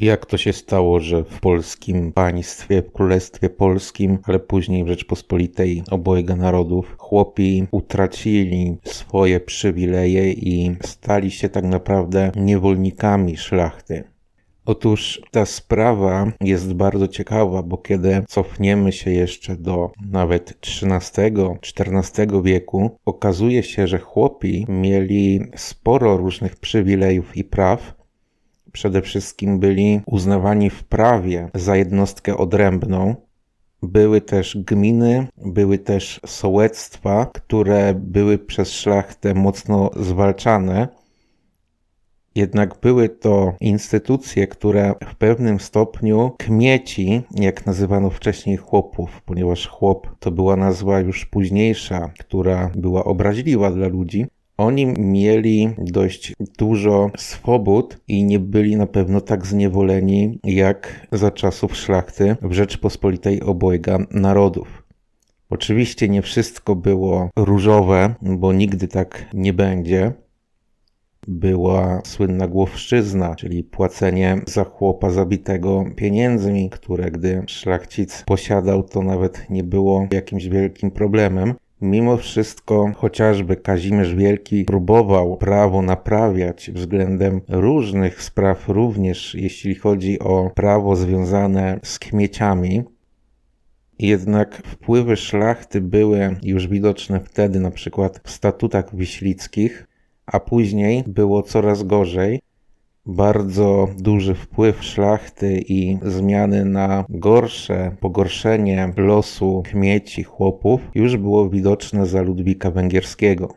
Jak to się stało, że w polskim państwie, w Królestwie Polskim, ale później w Rzeczpospolitej obojga narodów, chłopi utracili swoje przywileje i stali się tak naprawdę niewolnikami szlachty? Otóż ta sprawa jest bardzo ciekawa, bo kiedy cofniemy się jeszcze do nawet XIII-XIV wieku, okazuje się, że chłopi mieli sporo różnych przywilejów i praw, przede wszystkim byli uznawani w prawie za jednostkę odrębną. Były też gminy, były też sołectwa, które były przez szlachtę mocno zwalczane. Jednak były to instytucje, które w pewnym stopniu kmieci, jak nazywano wcześniej chłopów, ponieważ chłop to była nazwa już późniejsza, która była obraźliwa dla ludzi. Oni mieli dość dużo swobód i nie byli na pewno tak zniewoleni jak za czasów szlachty w Rzeczpospolitej obojga narodów. Oczywiście nie wszystko było różowe, bo nigdy tak nie będzie. Była słynna głowszczyzna, czyli płacenie za chłopa zabitego pieniędzmi, które gdy szlachcic posiadał, to nawet nie było jakimś wielkim problemem. Mimo wszystko, chociażby Kazimierz Wielki próbował prawo naprawiać względem różnych spraw, również jeśli chodzi o prawo związane z kmieciami, jednak wpływy szlachty były już widoczne wtedy, na przykład w statutach wiślickich, a później było coraz gorzej bardzo duży wpływ szlachty i zmiany na gorsze, pogorszenie losu kmieci chłopów już było widoczne za Ludwika Węgierskiego.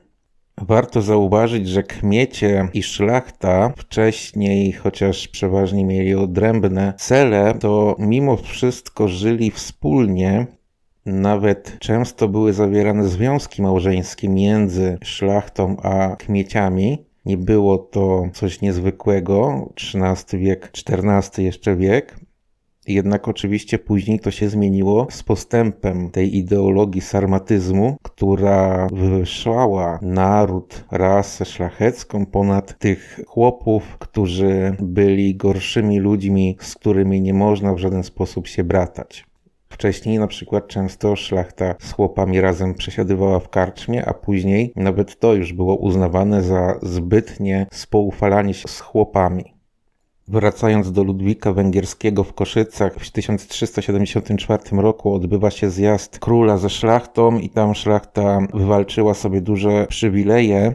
Warto zauważyć, że kmiecie i szlachta wcześniej, chociaż przeważnie mieli odrębne cele, to mimo wszystko żyli wspólnie. Nawet często były zawierane związki małżeńskie między szlachtą a kmieciami. Nie było to coś niezwykłego, XIII wiek, XIV jeszcze wiek. Jednak oczywiście później to się zmieniło z postępem tej ideologii sarmatyzmu, która wyszłała naród, rasę szlachecką ponad tych chłopów, którzy byli gorszymi ludźmi, z którymi nie można w żaden sposób się bratać. Wcześniej na przykład często szlachta z chłopami razem przesiadywała w karczmie, a później nawet to już było uznawane za zbytnie spoufalanie się z chłopami. Wracając do Ludwika Węgierskiego w Koszycach, w 1374 roku odbywa się zjazd króla ze szlachtą i tam szlachta wywalczyła sobie duże przywileje,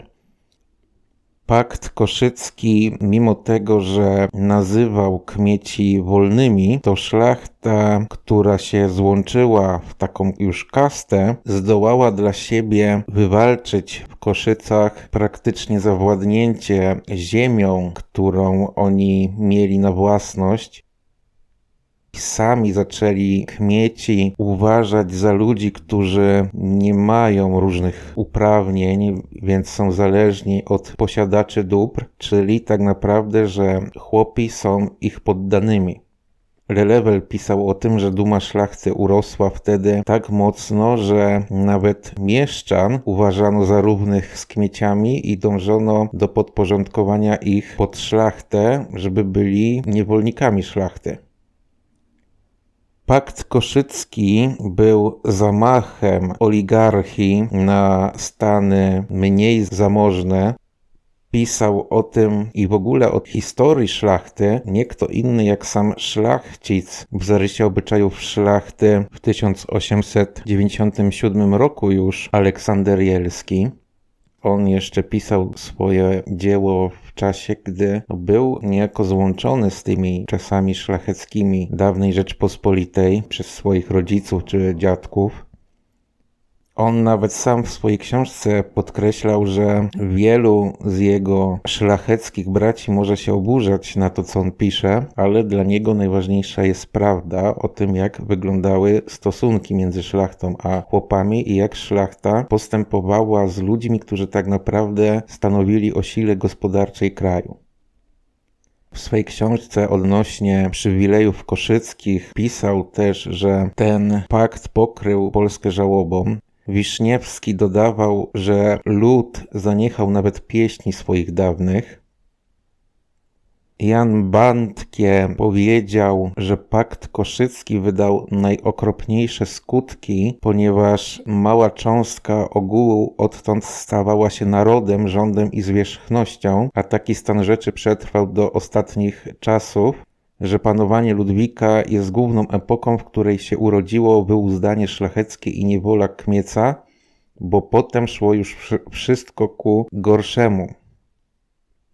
Pakt Koszycki, mimo tego, że nazywał kmieci wolnymi, to szlachta, która się złączyła w taką już kastę, zdołała dla siebie wywalczyć w Koszycach praktycznie zawładnięcie ziemią, którą oni mieli na własność sami zaczęli kmieci uważać za ludzi, którzy nie mają różnych uprawnień, więc są zależni od posiadaczy dóbr, czyli tak naprawdę, że chłopi są ich poddanymi. Lelewel pisał o tym, że duma szlachty urosła wtedy tak mocno, że nawet mieszczan uważano za równych z kmieciami i dążono do podporządkowania ich pod szlachtę, żeby byli niewolnikami szlachty. Pakt Koszycki był zamachem oligarchii na stany mniej zamożne. Pisał o tym i w ogóle o historii szlachty nie kto inny jak sam szlachcic w zarysie obyczajów szlachty w 1897 roku już Aleksander Jelski. On jeszcze pisał swoje dzieło w czasie, gdy był niejako złączony z tymi czasami szlacheckimi dawnej Rzeczpospolitej przez swoich rodziców czy dziadków. On nawet sam w swojej książce podkreślał, że wielu z jego szlacheckich braci może się oburzać na to, co on pisze, ale dla niego najważniejsza jest prawda o tym, jak wyglądały stosunki między szlachtą a chłopami i jak szlachta postępowała z ludźmi, którzy tak naprawdę stanowili o sile gospodarczej kraju. W swojej książce odnośnie przywilejów koszyckich pisał też, że ten pakt pokrył Polskę żałobą, Wiszniewski dodawał, że lud zaniechał nawet pieśni swoich dawnych. Jan Bandkie powiedział, że pakt koszycki wydał najokropniejsze skutki, ponieważ mała cząstka ogółu odtąd stawała się narodem, rządem i zwierzchnością, a taki stan rzeczy przetrwał do ostatnich czasów że panowanie Ludwika jest główną epoką, w której się urodziło wyuzdanie szlacheckie i niewola kmieca, bo potem szło już wszystko ku gorszemu.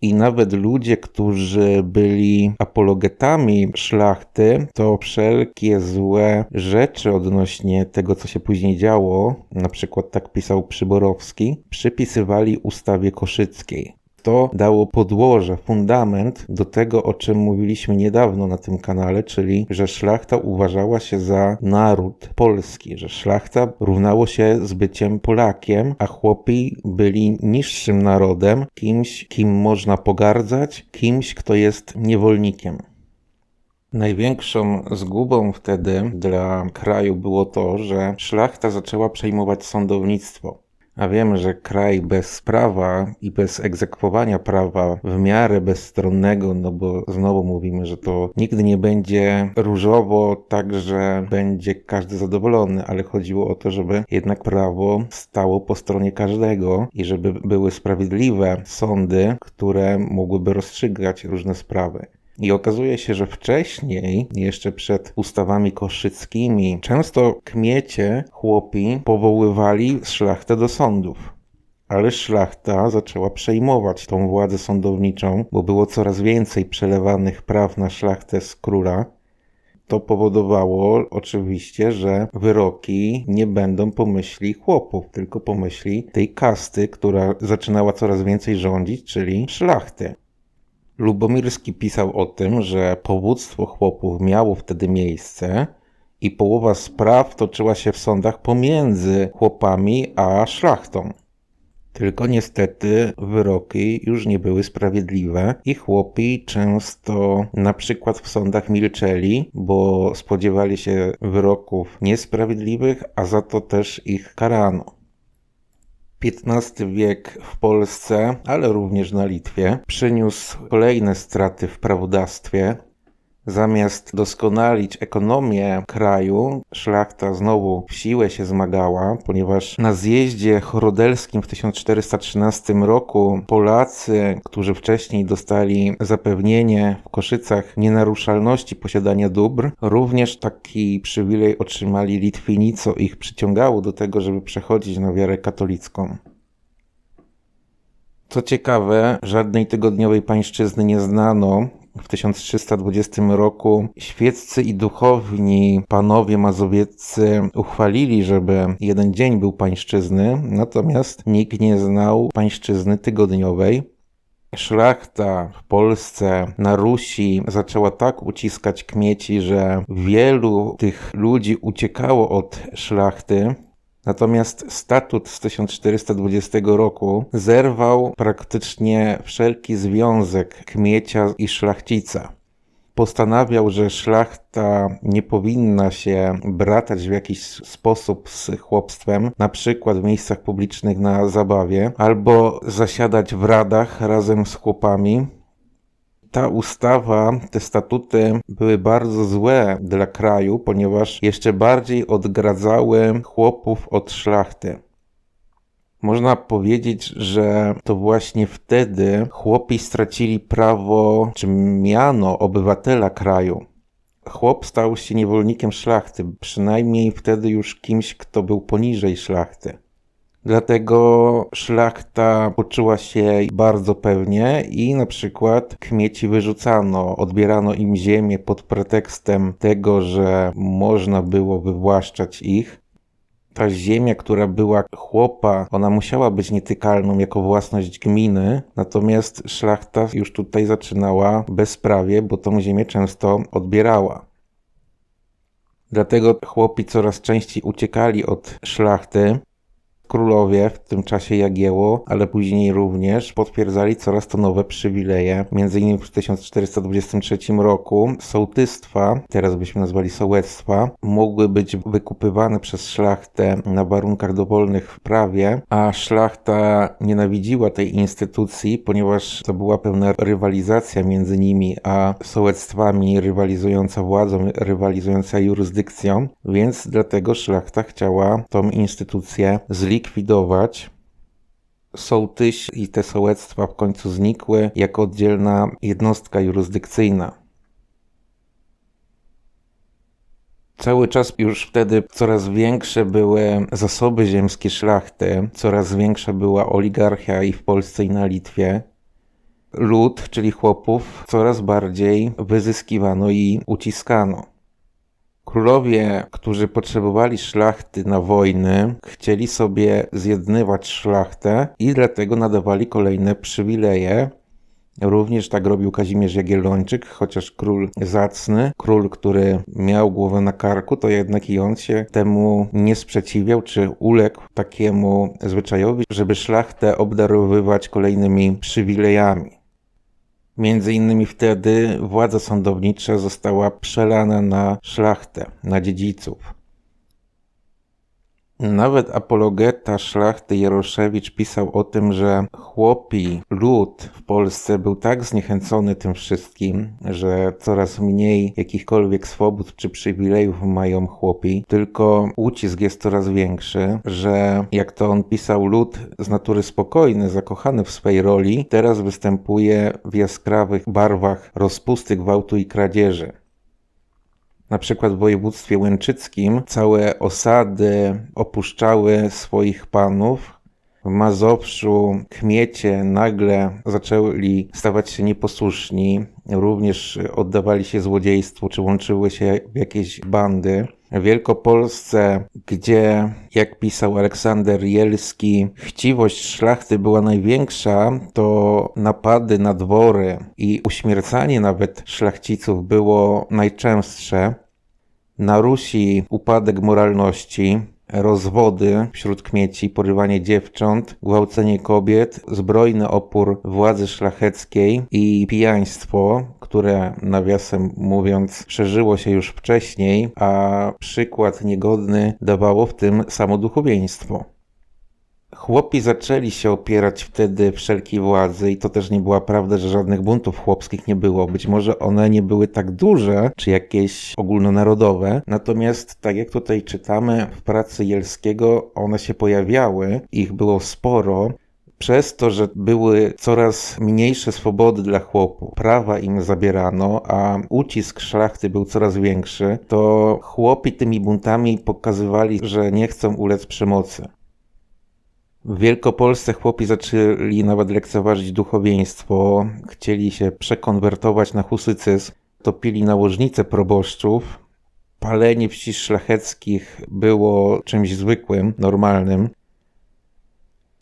I nawet ludzie, którzy byli apologetami szlachty, to wszelkie złe rzeczy odnośnie tego, co się później działo, na przykład tak pisał Przyborowski, przypisywali ustawie koszyckiej. To dało podłoże, fundament do tego, o czym mówiliśmy niedawno na tym kanale, czyli że szlachta uważała się za naród polski, że szlachta równało się z byciem Polakiem, a chłopi byli niższym narodem, kimś, kim można pogardzać, kimś, kto jest niewolnikiem. Największą zgubą wtedy dla kraju było to, że szlachta zaczęła przejmować sądownictwo. A wiemy, że kraj bez prawa i bez egzekwowania prawa w miarę bezstronnego, no bo znowu mówimy, że to nigdy nie będzie różowo, tak że będzie każdy zadowolony, ale chodziło o to, żeby jednak prawo stało po stronie każdego i żeby były sprawiedliwe sądy, które mogłyby rozstrzygać różne sprawy. I okazuje się, że wcześniej, jeszcze przed ustawami koszyckimi, często kmiecie, chłopi powoływali szlachtę do sądów. Ale szlachta zaczęła przejmować tą władzę sądowniczą, bo było coraz więcej przelewanych praw na szlachtę z króla. To powodowało oczywiście, że wyroki nie będą pomyśli chłopów, tylko pomyśli tej kasty, która zaczynała coraz więcej rządzić, czyli szlachty. Lubomirski pisał o tym, że powództwo chłopów miało wtedy miejsce i połowa spraw toczyła się w sądach pomiędzy chłopami a szlachtą. Tylko niestety wyroki już nie były sprawiedliwe i chłopi często na przykład w sądach milczeli, bo spodziewali się wyroków niesprawiedliwych, a za to też ich karano. XV wiek w Polsce, ale również na Litwie, przyniósł kolejne straty w prawodawstwie, Zamiast doskonalić ekonomię kraju, szlachta znowu w siłę się zmagała, ponieważ na zjeździe chorodelskim w 1413 roku Polacy, którzy wcześniej dostali zapewnienie w Koszycach nienaruszalności posiadania dóbr, również taki przywilej otrzymali Litwini, co ich przyciągało do tego, żeby przechodzić na wiarę katolicką. Co ciekawe, żadnej tygodniowej pańszczyzny nie znano, w 1320 roku świeccy i duchowni panowie mazowieccy uchwalili, żeby jeden dzień był pańszczyzny, natomiast nikt nie znał pańszczyzny tygodniowej. Szlachta w Polsce, na Rusi zaczęła tak uciskać kmieci, że wielu tych ludzi uciekało od szlachty, Natomiast statut z 1420 roku zerwał praktycznie wszelki związek kmiecia i szlachcica. Postanawiał, że szlachta nie powinna się bratać w jakiś sposób z chłopstwem, na przykład w miejscach publicznych na zabawie, albo zasiadać w radach razem z chłopami, ta ustawa, te statuty były bardzo złe dla kraju, ponieważ jeszcze bardziej odgradzały chłopów od szlachty. Można powiedzieć, że to właśnie wtedy chłopi stracili prawo czy miano obywatela kraju. Chłop stał się niewolnikiem szlachty, przynajmniej wtedy już kimś, kto był poniżej szlachty. Dlatego szlachta poczuła się bardzo pewnie i na przykład kmieci wyrzucano, odbierano im ziemię pod pretekstem tego, że można było wywłaszczać ich. Ta ziemia, która była chłopa, ona musiała być nietykalną jako własność gminy, natomiast szlachta już tutaj zaczynała bezprawie, bo tą ziemię często odbierała. Dlatego chłopi coraz częściej uciekali od szlachty, Królowie, w tym czasie Jagiełło, ale później również potwierdzali coraz to nowe przywileje. Między innymi w 1423 roku sołtystwa, teraz byśmy nazwali sołectwa, mogły być wykupywane przez szlachtę na warunkach dowolnych w prawie, a szlachta nienawidziła tej instytucji, ponieważ to była pewna rywalizacja między nimi a sołectwami, rywalizująca władzą, rywalizująca jurysdykcją, więc dlatego szlachta chciała tą instytucję zlikwidować likwidować. Sołtyś i te sołectwa w końcu znikły jako oddzielna jednostka jurysdykcyjna. Cały czas już wtedy coraz większe były zasoby ziemskie szlachty, coraz większa była oligarchia i w Polsce i na Litwie. Lud, czyli chłopów, coraz bardziej wyzyskiwano i uciskano. Królowie, którzy potrzebowali szlachty na wojny, chcieli sobie zjednywać szlachtę i dlatego nadawali kolejne przywileje. Również tak robił Kazimierz Jagiellończyk, chociaż król zacny, król, który miał głowę na karku, to jednak i on się temu nie sprzeciwiał, czy uległ takiemu zwyczajowi, żeby szlachtę obdarowywać kolejnymi przywilejami. Między innymi wtedy władza sądownicza została przelana na szlachtę, na dziedziców. Nawet apologeta szlachty Jaroszewicz pisał o tym, że chłopi, lud w Polsce był tak zniechęcony tym wszystkim, że coraz mniej jakichkolwiek swobód czy przywilejów mają chłopi, tylko ucisk jest coraz większy, że jak to on pisał, lud z natury spokojny, zakochany w swej roli, teraz występuje w jaskrawych barwach rozpusty, gwałtu i kradzieży. Na przykład w województwie łęczyckim całe osady opuszczały swoich panów. W Mazowszu kmiecie nagle zaczęli stawać się nieposłuszni, również oddawali się złodziejstwu czy łączyły się w jakieś bandy. W Wielkopolsce, gdzie, jak pisał Aleksander Jelski, chciwość szlachty była największa, to napady na dwory i uśmiercanie nawet szlachciców było najczęstsze. Na Rusi upadek moralności, rozwody wśród kmieci, porywanie dziewcząt, gwałcenie kobiet, zbrojny opór władzy szlacheckiej i pijaństwo, które nawiasem mówiąc przeżyło się już wcześniej, a przykład niegodny dawało w tym samo duchowieństwo. Chłopi zaczęli się opierać wtedy wszelkiej władzy i to też nie była prawda, że żadnych buntów chłopskich nie było. Być może one nie były tak duże, czy jakieś ogólnonarodowe. Natomiast tak jak tutaj czytamy w pracy Jelskiego, one się pojawiały, ich było sporo. Przez to, że były coraz mniejsze swobody dla chłopów, prawa im zabierano, a ucisk szlachty był coraz większy, to chłopi tymi buntami pokazywali, że nie chcą ulec przemocy. W Wielkopolsce chłopi zaczęli nawet lekceważyć duchowieństwo, chcieli się przekonwertować na husycyzm, topili nałożnice proboszczów. Palenie wsi szlacheckich było czymś zwykłym, normalnym.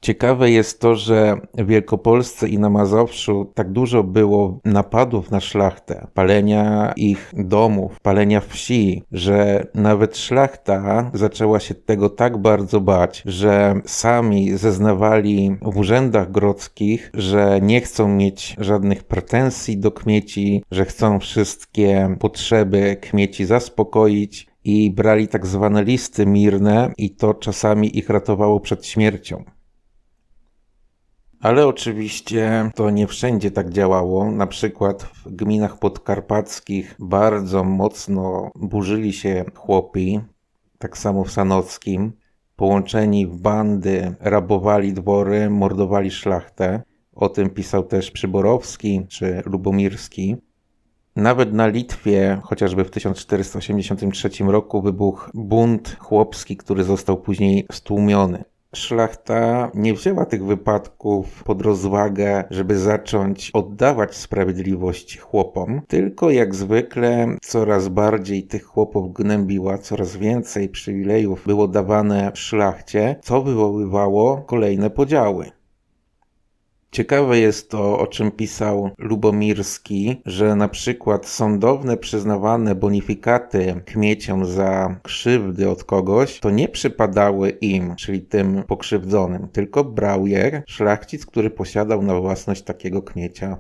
Ciekawe jest to, że w Wielkopolsce i na Mazowszu tak dużo było napadów na szlachtę, palenia ich domów, palenia wsi, że nawet szlachta zaczęła się tego tak bardzo bać, że sami zeznawali w urzędach grodzkich, że nie chcą mieć żadnych pretensji do kmieci, że chcą wszystkie potrzeby kmieci zaspokoić, i brali tak zwane listy mirne, i to czasami ich ratowało przed śmiercią. Ale oczywiście to nie wszędzie tak działało. Na przykład w gminach podkarpackich bardzo mocno burzyli się chłopi, tak samo w Sanockim. Połączeni w bandy rabowali dwory, mordowali szlachtę. O tym pisał też Przyborowski czy Lubomirski. Nawet na Litwie, chociażby w 1483 roku, wybuchł bunt chłopski, który został później stłumiony. Szlachta nie wzięła tych wypadków pod rozwagę, żeby zacząć oddawać sprawiedliwość chłopom, tylko jak zwykle coraz bardziej tych chłopów gnębiła, coraz więcej przywilejów było dawane szlachcie, co wywoływało kolejne podziały. Ciekawe jest to, o czym pisał Lubomirski, że na przykład sądowne przyznawane bonifikaty kmieciom za krzywdy od kogoś, to nie przypadały im, czyli tym pokrzywdzonym, tylko brał je szlachcic, który posiadał na własność takiego kmiecia.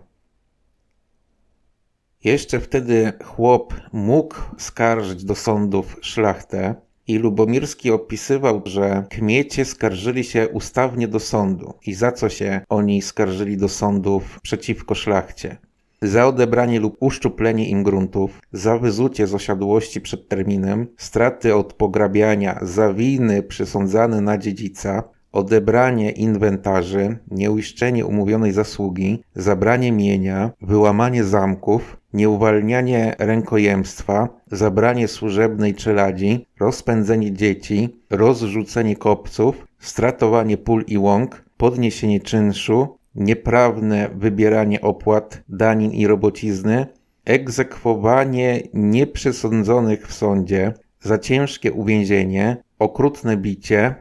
Jeszcze wtedy chłop mógł skarżyć do sądów szlachtę, i Lubomirski opisywał, że kmiecie skarżyli się ustawnie do sądu. I za co się oni skarżyli do sądów przeciwko szlachcie? Za odebranie lub uszczuplenie im gruntów, za wyzucie z osiadłości przed terminem, straty od pograbiania, za winy przysądzane na dziedzica, odebranie inwentarzy, nieuiszczenie umówionej zasługi, zabranie mienia, wyłamanie zamków, nieuwalnianie rękojemstwa, zabranie służebnej czeladzi, rozpędzenie dzieci, rozrzucenie kopców, stratowanie pól i łąk, podniesienie czynszu, nieprawne wybieranie opłat, danin i robocizny, egzekwowanie nieprzesądzonych w sądzie, za ciężkie uwięzienie, okrutne bicie,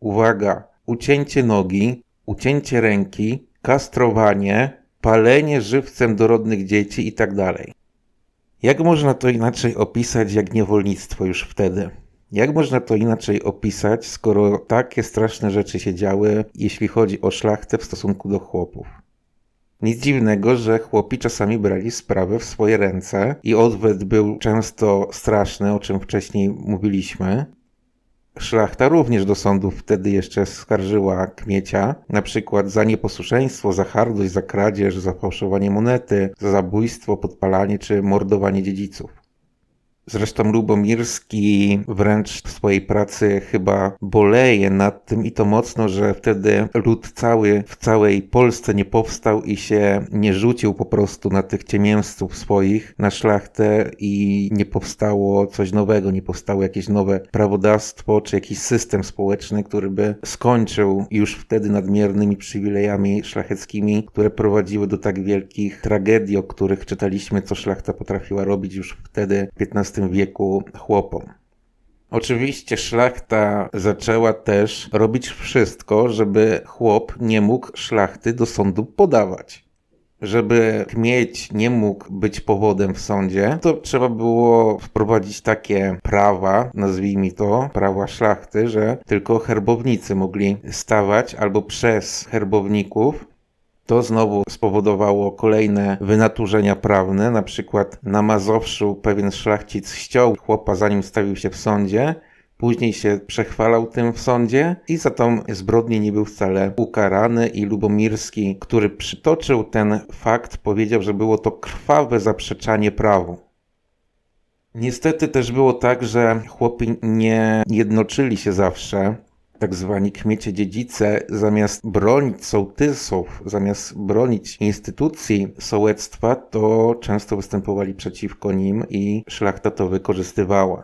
uwaga, ucięcie nogi, ucięcie ręki, kastrowanie, palenie żywcem dorodnych dzieci itd. Tak jak można to inaczej opisać jak niewolnictwo już wtedy? Jak można to inaczej opisać, skoro takie straszne rzeczy się działy, jeśli chodzi o szlachtę w stosunku do chłopów? Nic dziwnego, że chłopi czasami brali sprawę w swoje ręce i odwet był często straszny, o czym wcześniej mówiliśmy, Szlachta również do sądów wtedy jeszcze skarżyła kmiecia, na przykład za nieposłuszeństwo, za hardość, za kradzież, za fałszowanie monety, za zabójstwo, podpalanie czy mordowanie dziedziców. Zresztą Lubomirski wręcz w swojej pracy chyba boleje nad tym i to mocno, że wtedy lud cały w całej Polsce nie powstał i się nie rzucił po prostu na tych ciemięzców swoich, na szlachtę i nie powstało coś nowego, nie powstało jakieś nowe prawodawstwo czy jakiś system społeczny, który by skończył już wtedy nadmiernymi przywilejami szlacheckimi, które prowadziły do tak wielkich tragedii, o których czytaliśmy, co szlachta potrafiła robić już wtedy w XV wieku chłopom. Oczywiście szlachta zaczęła też robić wszystko, żeby chłop nie mógł szlachty do sądu podawać. Żeby kmieć nie mógł być powodem w sądzie, to trzeba było wprowadzić takie prawa, nazwijmy to, prawa szlachty, że tylko herbownicy mogli stawać albo przez herbowników to znowu spowodowało kolejne wynaturzenia prawne. Na przykład na Mazowszu pewien szlachcic ściął chłopa zanim stawił się w sądzie. Później się przechwalał tym w sądzie i za tą zbrodnię nie był wcale ukarany i Lubomirski, który przytoczył ten fakt, powiedział, że było to krwawe zaprzeczanie prawu. Niestety też było tak, że chłopi nie jednoczyli się zawsze tak zwani kmiecie dziedzice, zamiast bronić sołtysów, zamiast bronić instytucji sołectwa, to często występowali przeciwko nim i szlachta to wykorzystywała.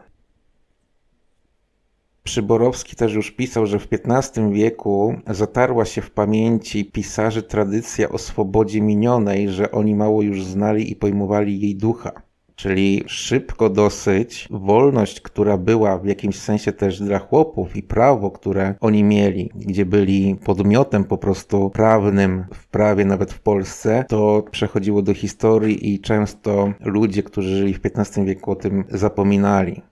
Przyborowski też już pisał, że w XV wieku zatarła się w pamięci pisarzy tradycja o swobodzie minionej, że oni mało już znali i pojmowali jej ducha czyli szybko dosyć wolność, która była w jakimś sensie też dla chłopów i prawo, które oni mieli, gdzie byli podmiotem po prostu prawnym w prawie nawet w Polsce, to przechodziło do historii i często ludzie, którzy żyli w XV wieku o tym zapominali.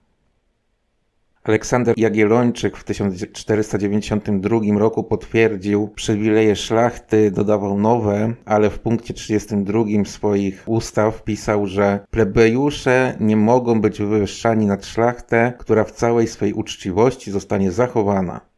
Aleksander Jagiellończyk w 1492 roku potwierdził przywileje szlachty, dodawał nowe, ale w punkcie 32 swoich ustaw pisał, że plebejusze nie mogą być wywyższani nad szlachtę, która w całej swej uczciwości zostanie zachowana.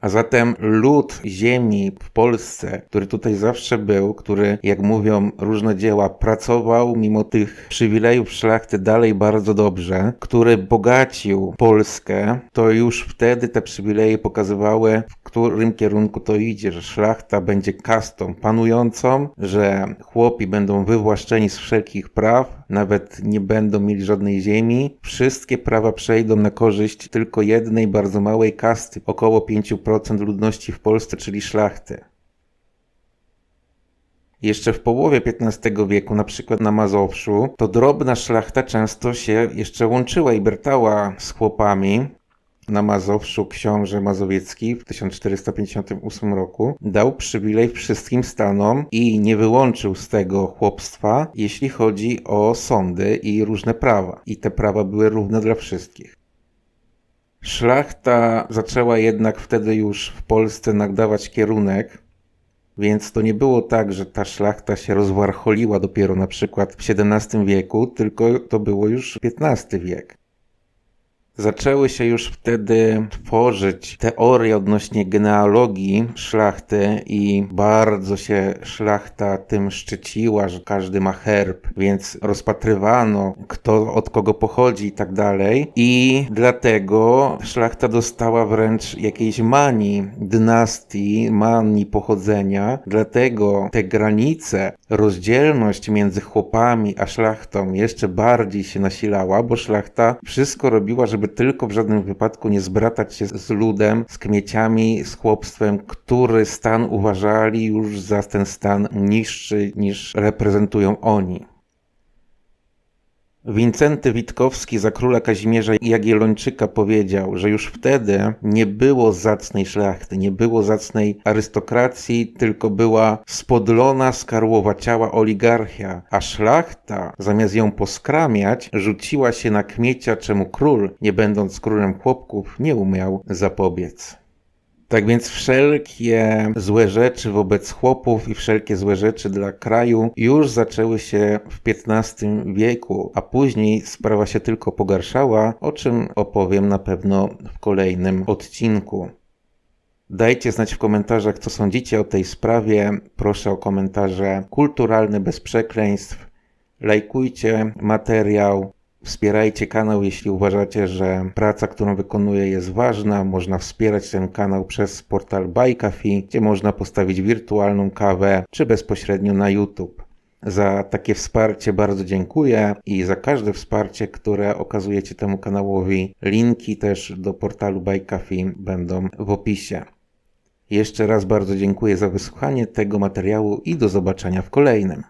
A zatem lud ziemi w Polsce, który tutaj zawsze był, który, jak mówią różne dzieła, pracował mimo tych przywilejów szlachty dalej bardzo dobrze, który bogacił Polskę, to już wtedy te przywileje pokazywały, w którym kierunku to idzie, że szlachta będzie kastą panującą, że chłopi będą wywłaszczeni z wszelkich praw, nawet nie będą mieli żadnej ziemi. Wszystkie prawa przejdą na korzyść tylko jednej bardzo małej kasty, około 5% ludności w Polsce, czyli szlachty. Jeszcze w połowie XV wieku, na przykład na Mazowszu, to drobna szlachta często się jeszcze łączyła i bertała z chłopami, na Mazowszu książę Mazowiecki w 1458 roku dał przywilej wszystkim stanom i nie wyłączył z tego chłopstwa, jeśli chodzi o sądy i różne prawa. I te prawa były równe dla wszystkich. Szlachta zaczęła jednak wtedy już w Polsce nadawać kierunek, więc to nie było tak, że ta szlachta się rozwarcholiła dopiero na przykład w XVII wieku, tylko to było już XV wiek. Zaczęły się już wtedy tworzyć teorie odnośnie genealogii szlachty i bardzo się szlachta tym szczyciła, że każdy ma herb, więc rozpatrywano kto od kogo pochodzi i tak dalej. I dlatego szlachta dostała wręcz jakiejś manii dynastii, manii pochodzenia. Dlatego te granice, rozdzielność między chłopami a szlachtą jeszcze bardziej się nasilała, bo szlachta wszystko robiła, żeby tylko w żadnym wypadku nie zbratać się z ludem, z kmieciami, z chłopstwem, który stan uważali już za ten stan niższy niż reprezentują oni. Wincenty Witkowski za króla Kazimierza Jagiellończyka powiedział, że już wtedy nie było zacnej szlachty, nie było zacnej arystokracji, tylko była spodlona skarłowaciała oligarchia, a szlachta, zamiast ją poskramiać, rzuciła się na kmiecia, czemu król, nie będąc królem chłopków, nie umiał zapobiec. Tak więc wszelkie złe rzeczy wobec chłopów i wszelkie złe rzeczy dla kraju już zaczęły się w XV wieku, a później sprawa się tylko pogarszała, o czym opowiem na pewno w kolejnym odcinku. Dajcie znać w komentarzach, co sądzicie o tej sprawie. Proszę o komentarze kulturalne, bez przekleństw. Lajkujcie materiał, Wspierajcie kanał, jeśli uważacie, że praca, którą wykonuję jest ważna. Można wspierać ten kanał przez portal Coffee, gdzie można postawić wirtualną kawę, czy bezpośrednio na YouTube. Za takie wsparcie bardzo dziękuję i za każde wsparcie, które okazujecie temu kanałowi. Linki też do portalu Coffee będą w opisie. Jeszcze raz bardzo dziękuję za wysłuchanie tego materiału i do zobaczenia w kolejnym.